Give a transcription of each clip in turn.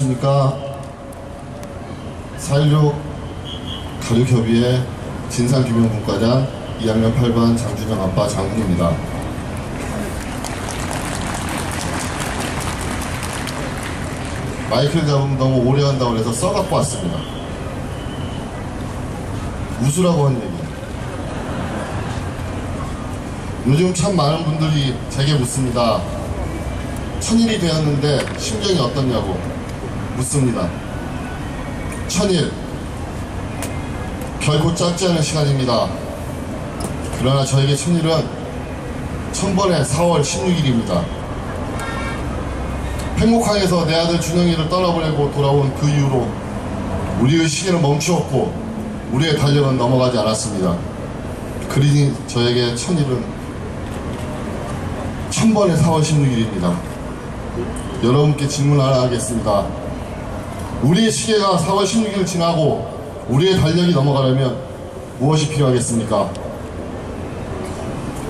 안녕하십니까 4.16 가족협의회 진상규명분과장 2학년 8반 장준영 아빠 장훈입니다. 마이크를 잡으면 너무 오래 한다고 해서 써갖고 왔습니다. 웃으라고 한 얘기. 요즘 참 많은 분들이 제게 묻습니다. 천일이 되었는데 심정이 어떻냐고 묻습니다. 천일 결코 짧지 않은 시간입니다. 그러나 저에게 천일은 천번의 4월 16일입니다. 행복항에서 내 아들 준영이를 떠나보내고 돌아온 그 이후로 우리의 시계는 멈추었고 우리의 달력은 넘어가지 않았습니다. 그러니 저에게 천일은 천번의 4월 16일입니다. 여러분께 질문 하나 하겠습니다. 우리의 시계가 4월 16일 지나고 우리의 달력이 넘어가려면 무엇이 필요하겠습니까?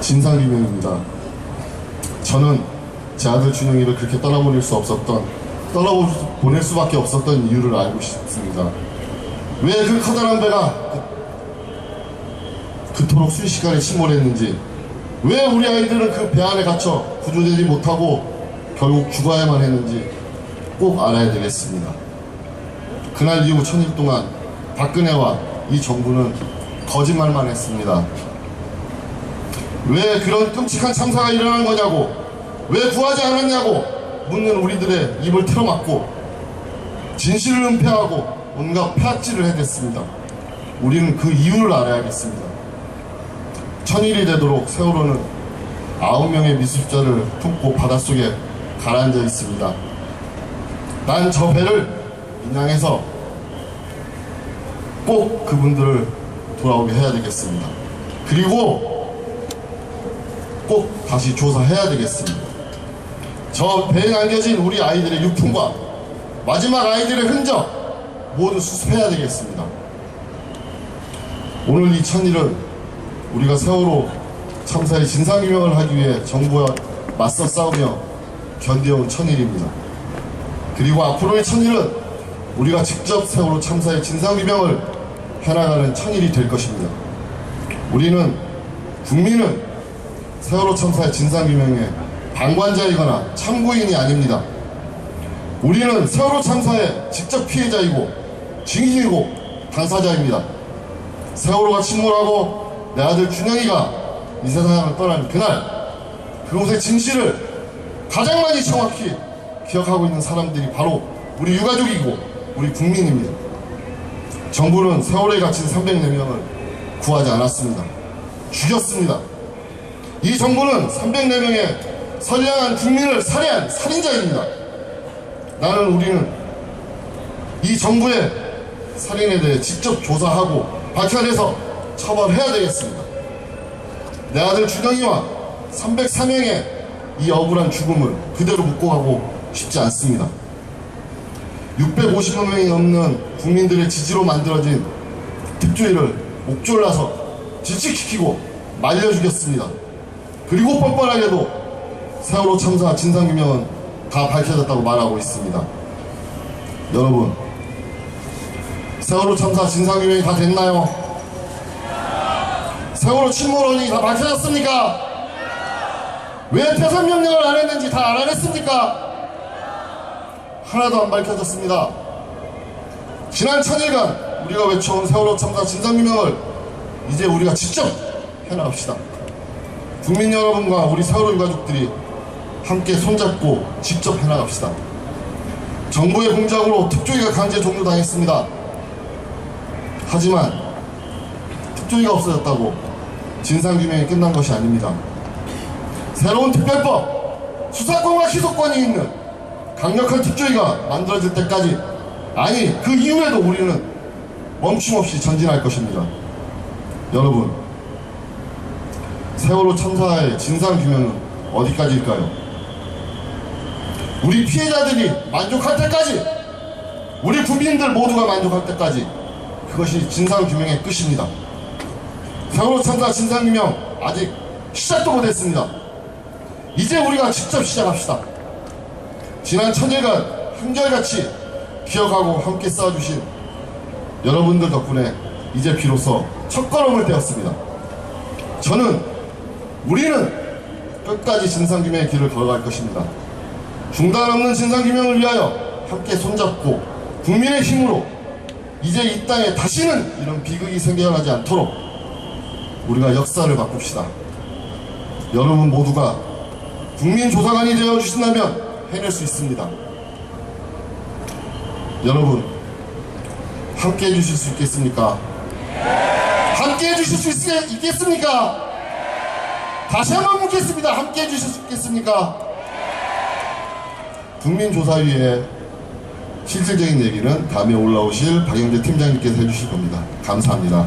진상규명입니다. 저는 제 아들 준영이를 그렇게 떠나보낼 수 없었던, 떠나보낼 수밖에 없었던 이유를 알고 싶습니다. 왜 그 커다란 배가 그, 그토록 순식간에 침몰했는지, 왜 우리 아이들은 그 배 안에 갇혀 구조되지 못하고 결국 죽어야만 했는지 꼭 알아야 되겠습니다. 그날 이후 천일 동안 박근혜와 이 정부는 거짓말만 했습니다. 왜 그런 끔찍한 참사가 일어난 거냐고, 왜 구하지 않았냐고 묻는 우리들의 입을 틀어막고 진실을 은폐하고 온갖 폐악질을 해댔습니다. 우리는 그 이유를 알아야겠습니다. 천일이 되도록 세월호는 아홉 명의 미수자를 품고 바닷속에 가라앉아 있습니다. 난 저 배를 인양해서 꼭 그분들을 돌아오게 해야 되겠습니다. 그리고 꼭 다시 조사해야 되겠습니다. 저 배에 남겨진 우리 아이들의 유품과 마지막 아이들의 흔적 모두 수습해야 되겠습니다. 오늘 이 천일은 우리가 세월호 참사의 진상규명을 하기 위해 정부와 맞서 싸우며 견뎌온 천일입니다. 그리고 앞으로의 천일은 우리가 직접 세월호 참사의 진상규명을 해나가는 천일이 될 것입니다. 우리는 국민은 세월호 참사의 진상규명에 방관자이거나 참고인이 아닙니다. 우리는 세월호 참사의 직접 피해자이고 증인이고 당사자입니다. 세월호가 침몰하고 내 아들 준영이가 이 세상을 떠난 그날 그곳의 진실을 가장 많이 정확히 기억하고 있는 사람들이 바로 우리 유가족이고 우리 국민입니다. 정부는 세월호에 갇힌 304명을 구하지 않았습니다. 죽였습니다. 이 정부는 304명의 선량한 국민을 살해한 살인자입니다. 나는 우리는 이 정부의 살인에 대해 직접 조사하고 밝혀내서 처벌해야 되겠습니다. 내 아들 준영이와 304명의 이 억울한 죽음을 그대로 묻고 가고 싶지 않습니다. 650만 명이 넘는 국민들의 지지로 만들어진 특조위를 목졸라서 질식시키고 말려 죽였습니다. 그리고 뻔뻔하게도 세월호 참사 진상규명은 다 밝혀졌다고 말하고 있습니다. 여러분, 세월호 참사 진상규명이 다 됐나요? 세월호 침몰원이 다 밝혀졌습니까? 왜 폐산 명령을 안 했는지 다 알아냈습니까? 하나도 안 밝혀졌습니다. 지난 천일간 우리가 외쳐온 세월호 참사 진상규명을 이제 우리가 직접 해나갑시다. 국민 여러분과 우리 세월호 유가족들이 함께 손잡고 직접 해나갑시다. 정부의 공작으로 특조위가 강제 종료당했습니다. 하지만 특조위가 없어졌다고 진상규명이 끝난 것이 아닙니다. 새로운 특별법, 수사권과 기소권이 있는 강력한 특조위가 만들어질 때까지 아니 그 이후에도 우리는 멈춤없이 전진할 것입니다. 여러분 세월호 참사의 진상규명은 어디까지일까요? 우리 피해자들이 만족할 때까지 우리 국민들 모두가 만족할 때까지 그것이 진상규명의 끝입니다. 세월호 참사 진상규명 아직 시작도 못했습니다. 이제 우리가 직접 시작합시다. 지난 천일간 한결같이 기억하고 함께 싸워주신 여러분들 덕분에 이제 비로소 첫 걸음을 떼었습니다. 저는 우리는 끝까지 진상규명의 길을 걸어갈 것입니다. 중단 없는 진상규명을 위하여 함께 손잡고 국민의 힘으로 이제 이 땅에 다시는 이런 비극이 생겨나지 않도록 우리가 역사를 바꿉시다. 여러분 모두가 국민조사관이 되어주신다면 해낼 수 있습니다. 여러분 함께 해주실 수 있겠습니까? 함께 해주실 수 있, 있겠습니까? 다시 한번 묻겠습니다. 함께 해주실 수 있겠습니까? 국민조사위의 실질적인 얘기는 다음에 올라오실 박영재 팀장님께서 해주실 겁니다. 감사합니다.